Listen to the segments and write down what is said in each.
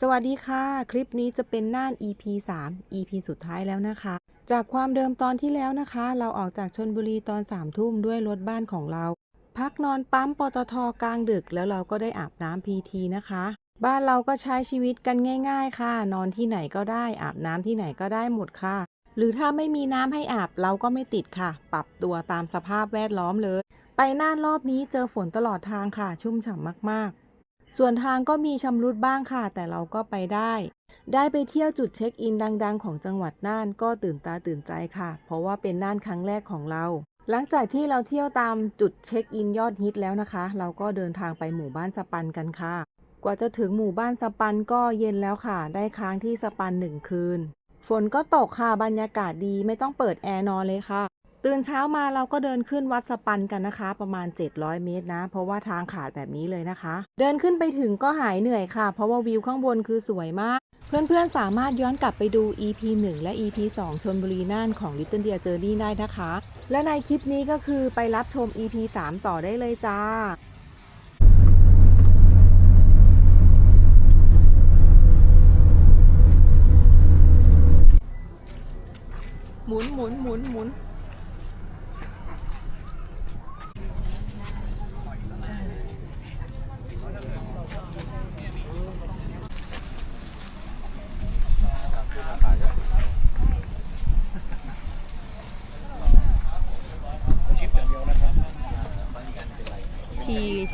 สวัสดีค่ะ คลิปนี้จะเป็นน่าน EP 3 EP สุดท้ายแล้วนะคะ จากความเดิมตอนที่แล้วนะคะ เราออกจากชนบุรีตอน3ามทุ่มด้วยรถบ้านของเรา พักนอนปั๊มปตทกลางดึกแล้วเราก็ได้อาบน้ำพีทีนะคะ บ้านเราก็ใช้ชีวิตกันง่าย ๆ ค่ะ นอนที่ไหนก็ได้อาบน้ำที่ไหนก็ได้หมดค่ะ หรือถ้าไม่มีน้ำให้อาบเราก็ไม่ติดค่ะ ปรับตัวตามสภาพแวดล้อมเลย ไปน่านรอบนี้เจอฝนตลอดทางค่ะ ชุ่มฉ่ำมากๆ ส่วนทางก็มีชำรุดบ้างค่ะ แต่เราก็ไปได้ ได้ไปเที่ยวจุดเช็คอินดัง ๆ ของจังหวัดน่านก็ตื่นตาตื่นใจค่ะ เพราะว่าเป็นน่านครั้งแรกของเรา หลังจากที่เราเที่ยวตามจุดเช็คอินยอดฮิตแล้วนะคะ เราก็เดินทางไปหมู่บ้านสปันกันค่ะ กว่าจะถึงหมู่บ้านสปันก็เย็นแล้วค่ะ ได้ค้างที่สปันหนึ่งคืน ฝนก็ตกค่ะบรรยากาศดีไม่ต้องเปิดแอร์นอนเลยค่ะ ตื่นเช้ามาเราก็เดินขึ้นวัดสปันกันนะคะ ประมาณ 700 เมตรนะ เพราะว่าทางขาดแบบนี้เลยนะคะ เดินขึ้นไปถึงก็หายเหนื่อยค่ะ เพราะว่าวิวข้างบนคือสวยมาก เพื่อนๆสามารถย้อนกลับไปดู EP 1 และ EP 2 ชนบุรีน่านของ Little Dear Journey ได้นะคะ และในคลิปนี้ก็คือไปรับชม EP 3 ต่อได้เลยจ้าหมุนหมุนหมุนหมุน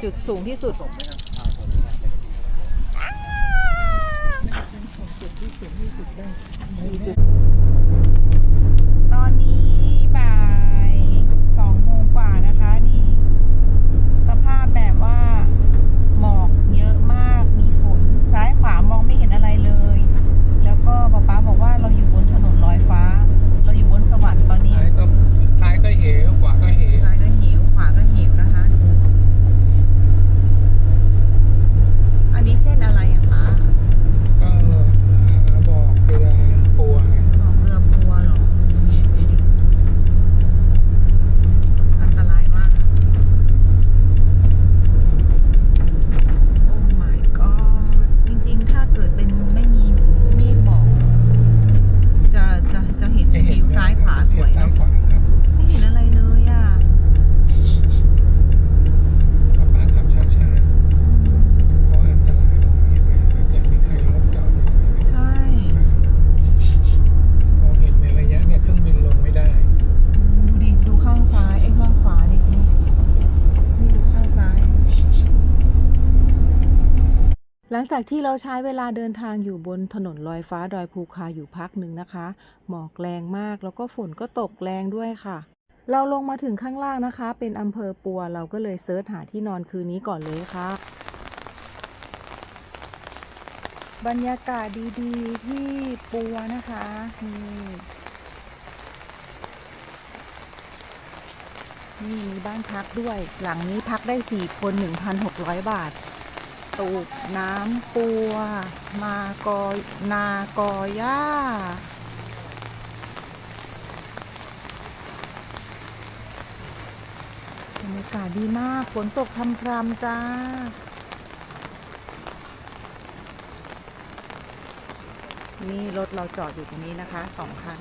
จุดสูงที่สุดตอนนี้บ่ายสองโมงกว่านะคะนี่ สภาพแบบว่า หมอกเยอะมาก มีฝน ซ้ายขวามองไม่เห็นอะไรเลย แล้วก็ป๊าป๊าบอกว่าเราอยู่บนถนนลอยฟ้า เราอยู่บนสวรรค์ตอนนี้ ซ้ายก็ซ้ายก็เหวขวาก็เหว ซ้ายก็หิว ขวาก็หิวนะคะดูอันนี้เส้นอะไรอะคะ ก็อ่าบอกเกลือปัวไง อ๋อเรือปัวเหรอ อันตรายมากอะโอ้ my god จริงๆ ถ้าเกิดเป็นไม่มีเมฆหมอกจะจะจะเห็น จะเห็น วิวซ้ายขวาสวย เห็นซ้าย เนาะ ขวาครับ ไม่เห็นอะไรเลยอะ ป้าป้าขับช้าๆเพราะอันตรายมองเห็นไหมอาจจะมีใครรถจอดอยู่ไหม ใช่ มองเห็นในระยะเนี่ยเครื่องบินลงไม่ได้ ดูดิ ดูข้างซ้ายไอ้ข้างขวาดินี่นี่ดูข้างซ้าย หลัง จากที่เราใช้เวลาเดินทางอยู่บนถนนลอยฟ้าดอยภูคาอยู่พักหนึ่งนะคะ หมอกแรงมากแล้วก็ฝนก็ตกแรงด้วยค่ะ เราลงมาถึงข้างล่างนะคะ เป็นอำเภอปัวเราก็เลยเซิร์ชหาที่นอนคืนนี้ก่อนเลยค่ะ บรรยากาศดีๆ ที่ปัวนะคะนี่นี่มีบ้านพักด้วย หลังนี้พักได้ 4 คน 1,600 บาท ตูบน้ำปัว มากอนากอย่าบรรยากาศดีมาก ฝนตกพรำๆจ้านี่รถเราจอดอยู่ตรงนี้นะคะสองคัน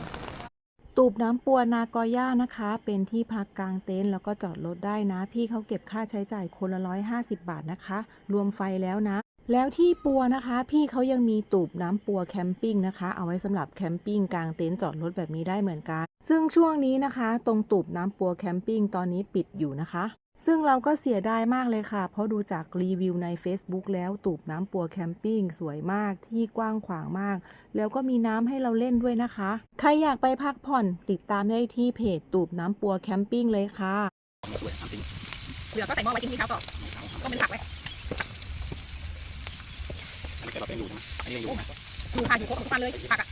ตูบน้ำปัวนากอย่านะคะ เป็นที่พักกลางเต็นท์แล้วก็จอดรถได้นะ พี่เขาเก็บค่าใช้จ่ายคนละร้อยห้าสิบบาทนะคะ รวมไฟแล้วนะ แล้วที่ปัวนะคะ พี่เขายังมีตูบน้ำปัวแคมปิ้งนะคะ เอาไว้สำหรับแคมปิ้งกลางเต็นท์จอดรถแบบนี้ได้เหมือนกัน ซึ่งช่วงนี้นะคะ ตรงตูบน้ำปัวแคมปิ้งตอนนี้ปิดอยู่นะคะ ซึ่งเราก็เสียดายมากเลยค่ะ เพราะดูจากรีวิวใน Facebook แล้วตูบน้ำปัวแคมปิ้งสวยมากที่กว้างขวางมาก แล้วก็มีน้ำให้เราเล่นด้วยนะคะ ใครอยากไปพักผ่อนติดตามได้ที่เพจตูบน้ำปัวแคมปิ้งเลยค่ะเหลือก็ใส่หม้อไว้กินที่เช้าต่อก็เป็นผักไว้แต่เราเป็นอยู่ใช่ไหมอันนี้ยังอยู่ไหมอยู่ค่ะอยู่ครบทุกวันเลยผักอะ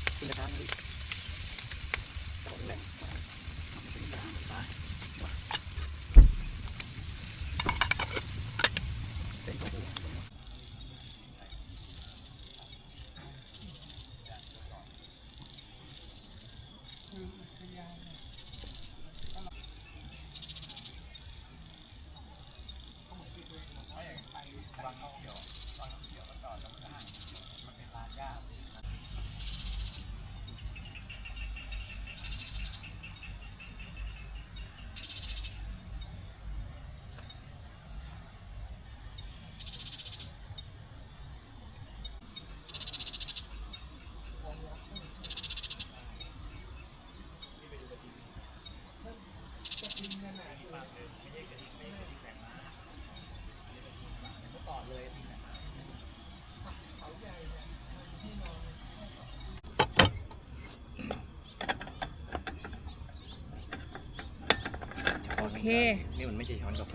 นกระทะนี่นี่มันไม่ใช่ช้อนกาแฟ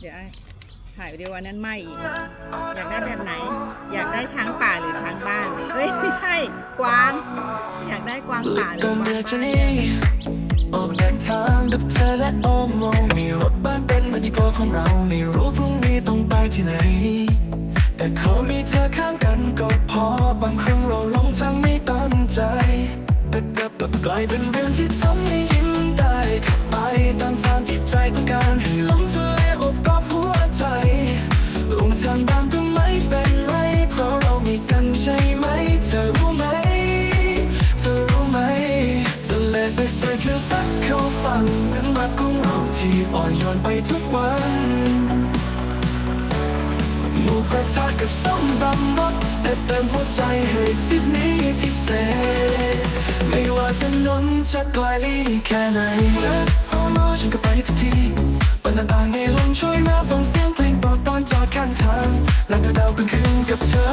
เดี๋ยวไอ้ถ่ายวิดีโออันนั้นไม่อีก อยากได้แบบไหน อยากได้ช้างป่าหรือช้างบ้าน เฮ้ย ไม่ใช่ กวาง อยากได้กวางป่าหรือก่กอนวางเมื่อจะบ้านนี้ออกเดินทางกับเธอและโอโมมีรถบ้านเป็นเหมือนที่โกของเราไม่รู้พรุ่งนี้ต้องไปที่ไหน แต่ขอมีเธอข้างกันก็พอบางครั้งเราหลงทางไม่ตั้งใจแต่กลับกลายเป็นเรื่องที่ทำให้ยิ้มได้ขับ ไปตามทางที่ใจต้องการให้ลมทะเลอบกอบหัวใจลงทางบ้านก็ไม่เป็นไร เพราะเรามีกันใช่ไหม เธอรู้ไหม เธอรู้ไหมทะเลสวยๆคือสักเขาฟังเหมือนรักของเราที่อ่อนโยนไปทุกวัน หมูกระทะกับส้มตำรสแต่เติมหัวใจให้ที่นี้พิเศษ ไม่ว่าจะนนจะไกลแค่ไหนและพอมาฉันก็ไปทุกทีบนหน้าต่างให้ลมช่วยมาฟังเสียงเพลงโปรดตอนจอดข้างทางนั่งดูดาวกลางคืนกับเธอ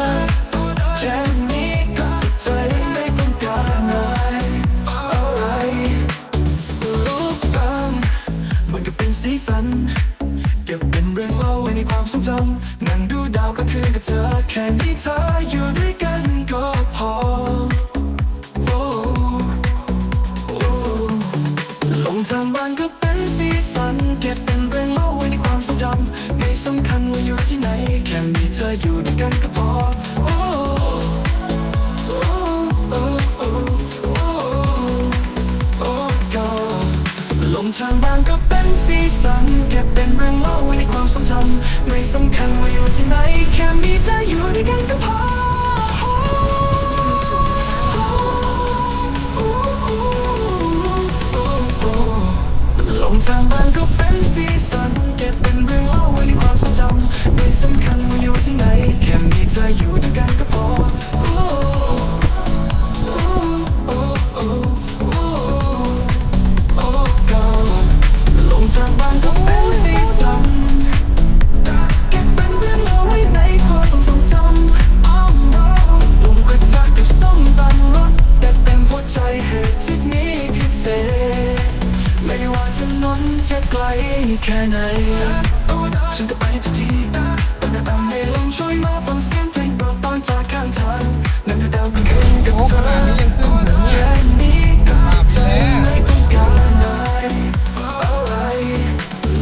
กับเธอแค่นี้เธออยู่ด้วยกันก็พอโอ้โอ้ลงทางบ้านก็เป็นสีสัน เก็บเป็นเรื่องเล่าไว้ในความทรงจำไม่สำคัญว่าอยู่ที่ไหน แค่มีเธออยู่ด้วยกันก็พอโอ้โอ้โอ้โอ้โอ้ลงทางบ้านก็เป็นสีสัน เก็บเป็นเรื่องเล่าไว้ในความทรงจำไม่สำคัญ ว่าอยู่ที่ไหนแค่มีเธออยู่ด้วยกันก็พอลงทางบ้านก็เป็นสีสันเก็บเป็นเรื่องเล่าไว้ในความทรงจำไม่สำคัญว่าอยู่ที่ไหนแค่มีเธออยู่ด้วยกันก็ กลแค่ไหนฉันก็ไปทุกทีบนหน้าต่างให้ลมช่วยมาฟังเสียงเพลงโปรดตอนจากข้างทางนั่งดูดาวกลางคืนกับเธอแค่นี้ก็สุขใจไม่ต้องการอะไรอะไร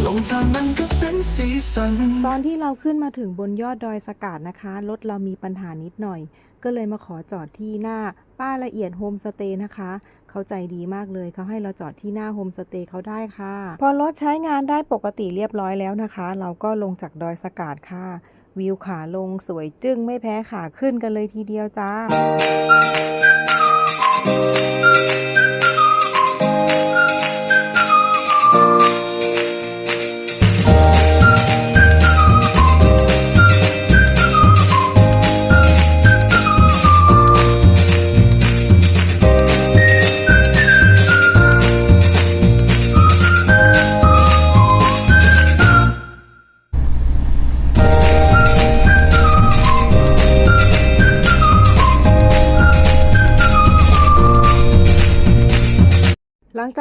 ลงทางมันก็เป็นสีสันตอนที่เราขึ้นมาถึงบนยอดดอยสกาดนะคะรถเรามีปัญหานิดหน่อย ก็เลยมาขอจอดที่หน้าป้าละเอียดโฮมสเตย์นะคะ เขาใจดีมากเลยเขาให้เราจอดที่หน้าโฮมสเตย์เขาได้ค่ะ พอรถใช้งานได้ปกติเรียบร้อยแล้วนะคะ เราก็ลงจากดอยสกาดค่ะ วิวขาลงสวยจึ้งไม่แพ้ขาขึ้นกันเลยทีเดียวจ้า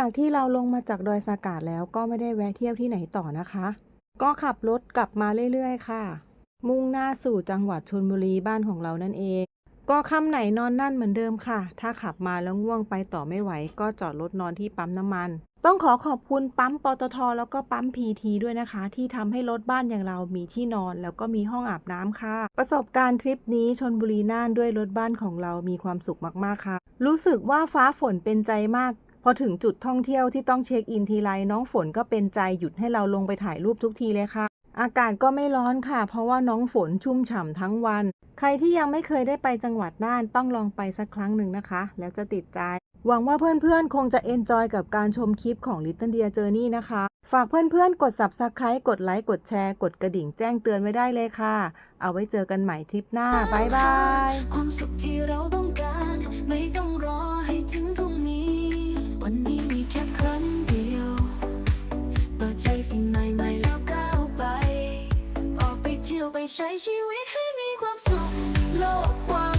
จากที่เราลงมาจากดอยสากาดแล้วก็ไม่ได้แวะเที่ยวที่ไหนต่อนะคะ ก็ขับรถกลับมาเรื่อยๆ ค่ะ มุ่งหน้าสู่จังหวัดชลบุรีบ้านของเรานั่นเอง ก็ค่ำไหนนอนนั่นเหมือนเดิมค่ะ ถ้าขับมาแล้วง่วงไปต่อไม่ไหว ก็จอดรถนอนที่ปั๊มน้ำมัน ต้องขอขอบคุณปั๊มปตทแล้วก็ปั๊มพีทีด้วยนะคะ ที่ทำให้รถบ้านอย่างเรามีที่นอน แล้วก็มีห้องอาบน้ำค่ะ ประสบการณ์ทริปนี้ชนบุรีน่านด้วยรถบ้านของเรามีความสุขมากๆค่ะ รู้สึกว่าฟ้าฝนเป็นใจมาก พอถึงจุดท่องเที่ยวที่ต้องเช็คอินทีไรน้องฝนก็เป็นใจหยุดให้เราลงไปถ่ายรูปทุกทีเลยค่ะ อากาศก็ไม่ร้อนค่ะ เพราะว่าน้องฝนชุ่มฉ่ำทั้งวัน ใครที่ยังไม่เคยได้ไปจังหวัดน่านต้องลองไปสักครั้งหนึ่งนะคะ แล้วจะติดใจ หวังว่าเพื่อนๆ คงจะเอนจอยกับการชมคลิปของ Little Dear Journey นะคะ ฝากเพื่อนๆ กด Subscribe กดไลค์กดแชร์ กดกระดิ่งแจ้งเตือนไว้ได้เลยค่ะ เอาไว้เจอกันใหม่ทริปหน้าบ๊ายบาย ใช้ชีวิตให้มีความสุขโลกกว้